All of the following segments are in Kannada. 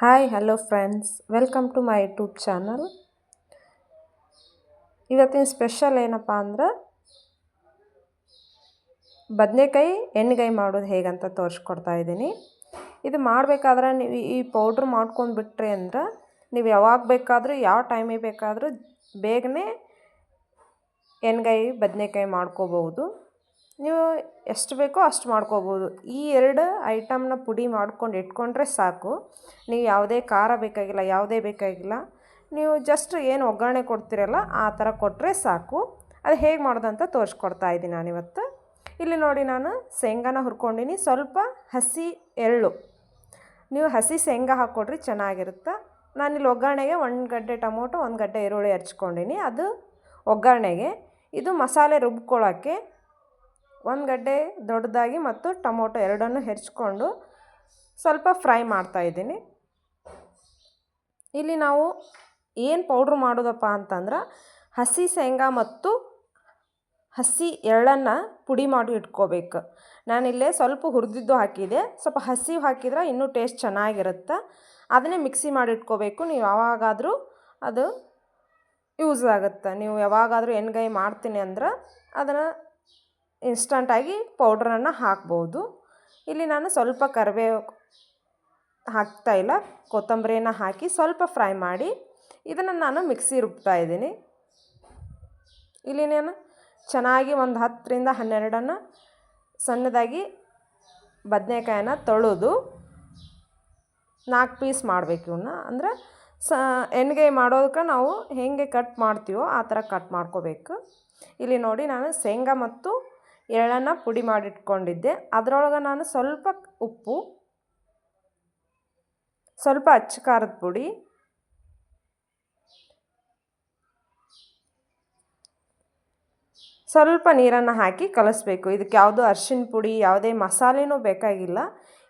Hi hello friends welcome to my YouTube channel ಇವತ್ತಿನ ಸ್ಪೆಷಲ್ ಏನಪ್ಪ ಅಂದ್ರೆ ಬದನೆಕಾಯಿ ಎಣ್ಣೆಗಾಯಿ ಮಾಡೋದು ಹೇಗಂತ ತೋರಿಸ್ಕೊಡ್ತಾ ಇದ್ದೀನಿ. ಇದು ಮಾಡಬೇಕಾದ್ರೆ ನೀವು ಈ ಪೌಡ್ರ್ ಮಾಡ್ಕೊಂಡು ಬಿಟ್ರಿ ಅಂದ್ರೆ ನೀವು ಯಾವಾಗ ಬೇಕಾದರೂ, ಯಾವ ಟೈಮಿಗೆ ಬೇಕಾದರೂ ಬೇಗನೆ ಎಣ್ಗಾಯಿ, ಬದನೆಕಾಯಿ ಮಾಡ್ಕೋಬೋದು ನೀವು ಎಷ್ಟು ಬೇಕೋ ಅಷ್ಟು ಮಾಡ್ಕೋಬೋದು. ಈ ಎರಡು ಐಟಮ್ನ ಪುಡಿ ಮಾಡ್ಕೊಂಡು ಇಟ್ಕೊಂಡ್ರೆ ಸಾಕು. ನೀವು ಯಾವುದೇ ಖಾರ ಬೇಕಾಗಿಲ್ಲ, ಯಾವುದೇ ಬೇಕಾಗಿಲ್ಲ. ನೀವು ಜಸ್ಟ್ ಏನು ಒಗ್ಗರಣೆ ಕೊಡ್ತೀರಲ್ಲ, ಆ ಥರ ಕೊಟ್ಟರೆ ಸಾಕು. ಅದು ಹೇಗೆ ಅಂತ ತೋರಿಸ್ಕೊಡ್ತಾ ಇದ್ದೀನಿ ನಾನಿವತ್ತು. ಇಲ್ಲಿ ನೋಡಿ ನಾನು ಶೇಂಗಾನ ಹುರ್ಕೊಂಡಿನಿ. ಸ್ವಲ್ಪ ಹಸಿ ಎಳ್ಳು. ನೀವು ಹಸಿ ಶೇಂಗಾ ಹಾಕ್ಕೊಡ್ರಿ, ಚೆನ್ನಾಗಿರುತ್ತೆ. ನಾನಿಲ್ಲಿ ಒಗ್ಗರಣೆಗೆ ಒಂದು ಗಡ್ಡೆ ಟೊಮೊಟೊ, ಒಂದು ಗಡ್ಡೆ ಈರುಳ್ಳಿ ಹರ್ಚ್ಕೊಂಡಿನಿ ಅದು ಒಗ್ಗರಣೆಗೆ. ಇದು ಮಸಾಲೆ ರುಬ್ಕೊಳ್ಳೋಕ್ಕೆ ಒಂದು ಗಡ್ಡೆ ದೊಡ್ಡದಾಗಿ ಮತ್ತು ಟೊಮೊಟೊ ಎರಡನ್ನು ಹೆಚ್ಕೊಂಡು ಸ್ವಲ್ಪ ಫ್ರೈ ಮಾಡ್ತಾಯಿದ್ದೀನಿ ಇಲ್ಲಿ ನಾವು ಏನು ಪೌಡ್ರ್ ಮಾಡೋದಪ್ಪ ಅಂತಂದ್ರೆ ಹಸಿ ಶೇಂಗಾ ಮತ್ತು ಹಸಿ ಎಳ್ಳನ್ನು ಪುಡಿ ಮಾಡಿ ಇಟ್ಕೋಬೇಕು. ನಾನಿಲ್ಲೇ ಸ್ವಲ್ಪ ಹುರಿದಿದ್ದು ಹಾಕಿದೆ. ಸ್ವಲ್ಪ ಹಸಿ ಹಾಕಿದ್ರೆ ಇನ್ನೂ ಟೇಸ್ಟ್ ಚೆನ್ನಾಗಿರುತ್ತೆ. ಅದನ್ನೇ ಮಿಕ್ಸಿ ಮಾಡಿ ಇಟ್ಕೋಬೇಕು. ನೀವು ಯಾವಾಗಾದರೂ ಅದು ಯೂಸ್ ಆಗುತ್ತೆ. ನೀವು ಯಾವಾಗಾದರೂ ಎಣ್ಗಾಯಿ ಮಾಡ್ತೀನಿ ಅಂದ್ರೆ ಅದನ್ನು ಇನ್ಸ್ಟಂಟಾಗಿ ಪೌಡ್ರನ್ನು ಹಾಕ್ಬೋದು. ಇಲ್ಲಿ ನಾನು ಸ್ವಲ್ಪ ಕರಿಬೇವು ಹಾಕ್ತಾಯಿಲ್ಲ ಕೊತ್ತಂಬರಿನ ಹಾಕಿ ಸ್ವಲ್ಪ ಫ್ರೈ ಮಾಡಿ ಇದನ್ನು ನಾನು ಮಿಕ್ಸಿ ರುಬ್ತಾ ಇದ್ದೀನಿ. ಇಲ್ಲಿ ನಾನು ಚೆನ್ನಾಗಿ ಒಂದು ಹತ್ತರಿಂದ ಹನ್ನೆರಡನ್ನು ಸಣ್ಣದಾಗಿ ಬದನೆಕಾಯನ್ನ ತೊಳೆದು ನಾಲ್ಕು ಪೀಸ್ ಮಾಡಬೇಕು ಇವನ್ನ ಅಂದರೆ ಸ ಎಣ್ಗೆ ಮಾಡೋದಕ್ಕೆ ನಾವು ಹೇಗೆ ಕಟ್ ಮಾಡ್ತೀವೋ ಆ ಥರ ಕಟ್ ಮಾಡ್ಕೋಬೇಕು. ಇಲ್ಲಿ ನೋಡಿ ನಾನು ಶೇಂಗಾ ಮತ್ತು ಎಳ್ಳನ್ನು ಪುಡಿ ಮಾಡಿಟ್ಕೊಂಡಿದ್ದೆ. ಅದರೊಳಗೆ ನಾನು ಸ್ವಲ್ಪ ಉಪ್ಪು, ಸ್ವಲ್ಪ ಅಚ್ಚ ಖಾರದ ಪುಡಿ, ಸ್ವಲ್ಪ ನೀರನ್ನು ಹಾಕಿ ಕಲಿಸ್ಬೇಕು. ಇದಕ್ಕೆ ಯಾವುದು ಅರ್ಶಿನ ಪುಡಿ, ಯಾವುದೇ ಮಸಾಲೆನೂ ಬೇಕಾಗಿಲ್ಲ.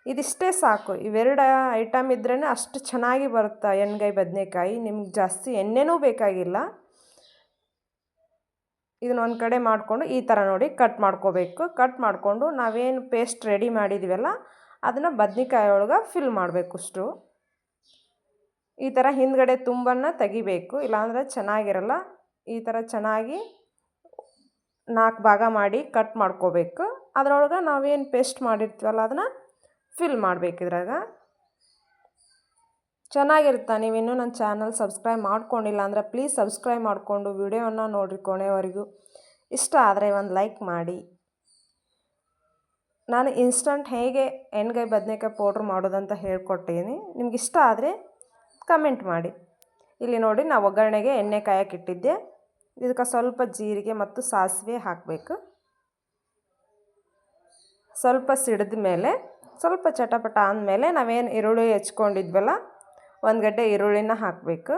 ಇದಿಷ್ಟೇ ಸಾಕು. ಇವೆರಡು ಐಟಮ್ ಇದ್ರೇ ಅಷ್ಟು ಚೆನ್ನಾಗಿ ಬರುತ್ತೆ ಎಣ್ಗಾಯಿ ಬದನೆಕಾಯಿ. ನಿಮ್ಗೆ ಜಾಸ್ತಿ ಎಣ್ಣೆನೂ ಬೇಕಾಗಿಲ್ಲ. ಇದನ್ನ ಒಂದು ಕಡೆ ಮಾಡಿಕೊಂಡು ಈ ಥರ ನೋಡಿ ಕಟ್ ಮಾಡ್ಕೋಬೇಕು. ಕಟ್ ಮಾಡಿಕೊಂಡು ನಾವೇನು ಪೇಸ್ಟ್ ರೆಡಿ ಮಾಡಿದ್ದೀವಲ್ಲ ಅದನ್ನು ಬದ್ನಿಕಾಯಿ ಒಳಗೆ ಫಿಲ್ ಮಾಡಬೇಕು ಅಷ್ಟು. ಈ ಥರ ಹಿಂದ್ಗಡೆ ತುಂಬನ್ನು ತೆಗಿಬೇಕು. ಇಲ್ಲಾಂದರೆ ಚೆನ್ನಾಗಿರಲ್ಲ. ಈ ಥರ ಚೆನ್ನಾಗಿ ನಾಲ್ಕು ಭಾಗ ಮಾಡಿ ಕಟ್ ಮಾಡ್ಕೋಬೇಕು. ಅದರೊಳಗೆ ನಾವೇನು ಪೇಸ್ಟ್ ಮಾಡಿರ್ತೀವಲ್ಲ, ಅದನ್ನು ಫಿಲ್ ಮಾಡಬೇಕು ಇದ್ರಾಗ. ಚೆನ್ನಾಗಿರುತ್ತೆ. ನೀವಿನ್ನೂ ನನ್ನ ಚಾನಲ್ ಸಬ್ಸ್ಕ್ರೈಬ್ ಮಾಡ್ಕೊಂಡಿಲ್ಲ ಅಂದರೆ ಪ್ಲೀಸ್ ಸಬ್ಸ್ಕ್ರೈಬ್ ಮಾಡಿಕೊಂಡು ವಿಡಿಯೋನ ನೋಡಿರಿ ಕೊನೆವರೆಗೂ. ಇಷ್ಟ ಆದರೆ ಒಂದು ಲೈಕ್ ಮಾಡಿ. ನಾನು ಇನ್ಸ್ಟಂಟ್ ಹೇಗೆ ಎಣ್ಗಾಯಿ ಬದನೆಕಾಯಿ ಪೌಡ್ರ್ ಮಾಡೋದಂತ ಹೇಳ್ಕೊಟ್ಟಿದ್ದೀನಿ ನಿಮ್ಗೆ ಇಷ್ಟ ಆದರೆ ಕಮೆಂಟ್ ಮಾಡಿ. ಇಲ್ಲಿ ನೋಡಿ ನಾ ಒಗ್ಗರಣೆಗೆ ಎಣ್ಣೆ ಕಾಯಕ್ಕೆ ಇಟ್ಟಿದ್ದೆ ಇದಕ್ಕೆ ಸ್ವಲ್ಪ ಜೀರಿಗೆ ಮತ್ತು ಸಾಸಿವೆ ಹಾಕಬೇಕು. ಸ್ವಲ್ಪ ಸಿಡಿದ ಮೇಲೆ ಸ್ವಲ್ಪ ಚಟಪಟ ಅಂದಮೇಲೆ ನಾವೇನು ಈರುಳ್ಳಿ ಹೆಚ್ಕೊಂಡಿದ್ವಲ್ಲ ಒಂದು ಗಡ್ಡೆ ಈರುಳ್ಳಿನ ಹಾಕಬೇಕು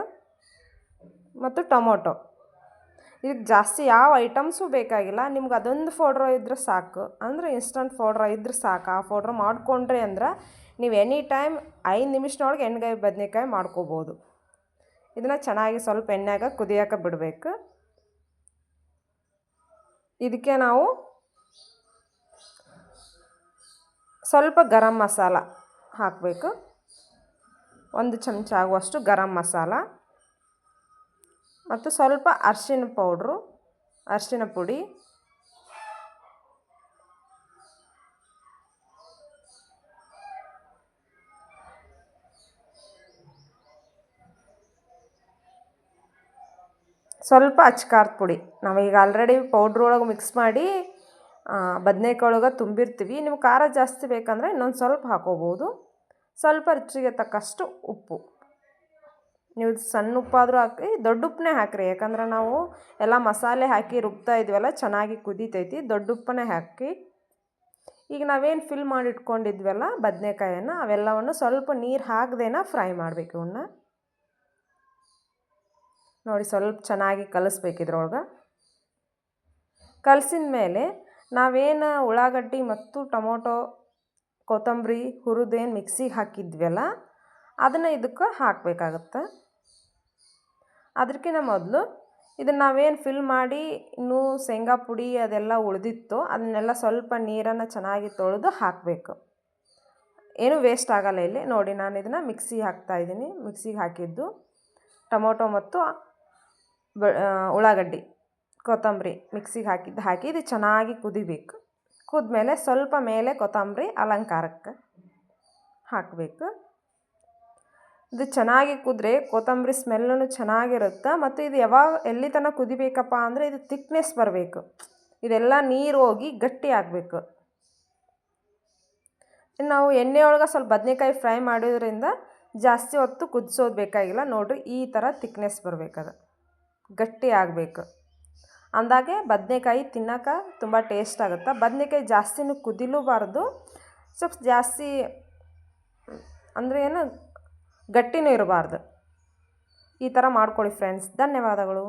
ಮತ್ತು ಟೊಮೊಟೊ. ಇದಕ್ಕೆ ಜಾಸ್ತಿ ಯಾವ ಐಟಮ್ಸು ಬೇಕಾಗಿಲ್ಲ, ನಿಮ್ಗೆ ಅದೊಂದು ಫೋಡ್ರ ಇದ್ದರೆ ಸಾಕು. ಅಂದರೆ ಇನ್ಸ್ಟಂಟ್ ಫೋಡ್ರ ಇದ್ರೆ ಸಾಕು. ಆ ಫೋಡ್ರ ಮಾಡಿಕೊಂಡ್ರಿ ಅಂದ್ರೆ ನೀವು ಎನಿ ಟೈಮ್ ಐದು ನಿಮಿಷದೊಳಗೆ ಎಣ್ಣೆಗಾಯಿ ಬದನೆಕಾಯಿ ಮಾಡ್ಕೋಬೋದು. ಇದನ್ನು ಚೆನ್ನಾಗಿ ಸ್ವಲ್ಪ ಎಣ್ಣೆಗೆ ಕುದಿಯೋಕೆ ಬಿಡಬೇಕು. ಇದಕ್ಕೆ ನಾವು ಸ್ವಲ್ಪ ಗರಂ ಮಸಾಲ ಹಾಕಬೇಕು. ಒಂದು ಚಮಚ ಆಗುವಷ್ಟು ಗರಂ ಮಸಾಲ ಮತ್ತು ಸ್ವಲ್ಪ ಅರಿಶಿನ ಪೌಡ್ರು, ಅರಿಶಿನ ಪುಡಿ, ಸ್ವಲ್ಪ ಅಚ್ಕಾರದ ಪುಡಿ. ನಾವೀಗ ಆಲ್ರೆಡಿ ಪೌಡ್ರ್ ಒಳಗೆ ಮಿಕ್ಸ್ ಮಾಡಿ ಬದನೇಕಾಯಿ ಒಳಗೆ ತುಂಬಿರ್ತೀವಿ. ನಿಮ್ಗೆ ಖಾರ ಜಾಸ್ತಿ ಬೇಕಂದರೆ ಇನ್ನೊಂದು ಸ್ವಲ್ಪ ಹಾಕೋಬೋದು. ಸ್ವಲ್ಪ ರುಚಿಗೆ ತಕ್ಕಷ್ಟು ಉಪ್ಪು. ನೀವು ಸಣ್ಣ ಉಪ್ಪಾದರೂ ಹಾಕಿ, ದೊಡ್ಡ ಉಪ್ಪನ್ನೇ ಹಾಕಿರಿ. ಯಾಕಂದ್ರೆ ನಾವು ಎಲ್ಲ ಮಸಾಲೆ ಹಾಕಿ ರುಬ್ತಾ ಇದ್ವಲ್ಲ, ಚೆನ್ನಾಗಿ ಕುದೀತೈತಿ. ದೊಡ್ಡ ಉಪ್ಪನ್ನೇ ಹಾಕಿ, ಈಗ ನಾವೇನು ಫಿಲ್ ಮಾಡಿ ಇಟ್ಕೊಂಡಿದ್ವಲ್ಲ ಬದನೆಕಾಯನ್ನು, ಅವೆಲ್ಲವನ್ನು ಸ್ವಲ್ಪ ನೀರು ಹಾಕ್ದೇನ ಫ್ರೈ ಮಾಡಬೇಕು ಇವನ್ನ ನೋಡಿ, ಸ್ವಲ್ಪ ಚೆನ್ನಾಗಿ ಕಲಿಸ್ಬೇಕು ಇದ್ರೊಳಗೆ. ಕಲಸಿದ ಮೇಲೆ ನಾವೇನು ಉಳ್ಳಾಗಡ್ಡಿ ಮತ್ತು ಟೊಮೊಟೊ ಕೊತ್ತಂಬರಿ ಹುರಿದೇನು ಮಿಕ್ಸಿಗೆ ಹಾಕಿದ್ವಲ್ಲ, ಅದನ್ನು ಇದಕ್ಕೆ ಹಾಕಬೇಕಾಗತ್ತೆ. ಅದಕ್ಕಿಂತ ಮೊದಲು ಇದನ್ನು ನಾವೇನು ಫಿಲ್ ಮಾಡಿ ಇನ್ನೂ ಶೇಂಗಾ ಪುಡಿ ಅದೆಲ್ಲ ಉಳಿದಿತ್ತು, ಅದನ್ನೆಲ್ಲ ಸ್ವಲ್ಪ ನೀರನ್ನು ಚೆನ್ನಾಗಿ ತೊಳೆದು ಹಾಕಬೇಕು. ಏನೂ ವೇಸ್ಟ್ ಆಗಲ್ಲ ಇಲ್ಲಿ. ನೋಡಿ, ನಾನು ಇದನ್ನು ಮಿಕ್ಸಿಗೆ ಹಾಕ್ತಾಯಿದ್ದೀನಿ ಮಿಕ್ಸಿಗೆ ಹಾಕಿದ್ದು ಟೊಮೊಟೊ ಮತ್ತು ಉಳ್ಳಾಗಡ್ಡಿ, ಕೊತ್ತಂಬರಿ ಮಿಕ್ಸಿಗೆ ಹಾಕಿದ್ದು ಹಾಕಿ, ಇದು ಚೆನ್ನಾಗಿ ಕುದಿಬೇಕು. ಕುದ್ಮೇಲೆ ಸ್ವಲ್ಪ ಮೇಲೆ ಕೊತ್ತಂಬರಿ ಅಲಂಕಾರಕ್ಕೆ ಹಾಕಬೇಕು. ಇದು ಚೆನ್ನಾಗಿ ಕುದ್ರೆ ಕೊತ್ತಂಬರಿ ಸ್ಮೆಲ್ಲೂ ಚೆನ್ನಾಗಿರುತ್ತೆ. ಮತ್ತು ಇದು ಯಾವಾಗ, ಎಲ್ಲಿ ತನಕ ಕುದಿಬೇಕಪ್ಪ ಅಂದರೆ ಇದು ತಿಕ್ನೆಸ್ ಬರಬೇಕು. ಇದೆಲ್ಲ ನೀರು ಹೋಗಿ ಗಟ್ಟಿ ಆಗಬೇಕು. ನಾವು ಎಣ್ಣೆ ಒಳಗೆ ಸ್ವಲ್ಪ ಬದನೆಕಾಯಿ ಫ್ರೈ ಮಾಡೋದ್ರಿಂದ ಜಾಸ್ತಿ ಹೊತ್ತು ಕುದಿಸೋದು ಬೇಕಾಗಿಲ್ಲ. ನೋಡಿರಿ ಈ ಥರ ತಿಕ್ನೆಸ್ ಬರಬೇಕದು. ಗಟ್ಟಿ ಆಗಬೇಕು. ಅಂದಾಗೆ ಬದನೇಕಾಯಿ ತಿನ್ನೋಕೆ ತುಂಬ ಟೇಸ್ಟ್ ಆಗುತ್ತೆ? ಬದನೇಕಾಯಿ ಜಾಸ್ತಿನೂ ಕುದಿಲೂಬಾರ್ದು. ಸ್ವಲ್ಪ ಜಾಸ್ತಿ, ಅಂದರೆ ಏನು, ಗಟ್ಟಿನೂ ಇರಬಾರ್ದು. ಈ ಥರ ಮಾಡ್ಕೊಳ್ಳಿ ಫ್ರೆಂಡ್ಸ್ ಧನ್ಯವಾದಗಳು.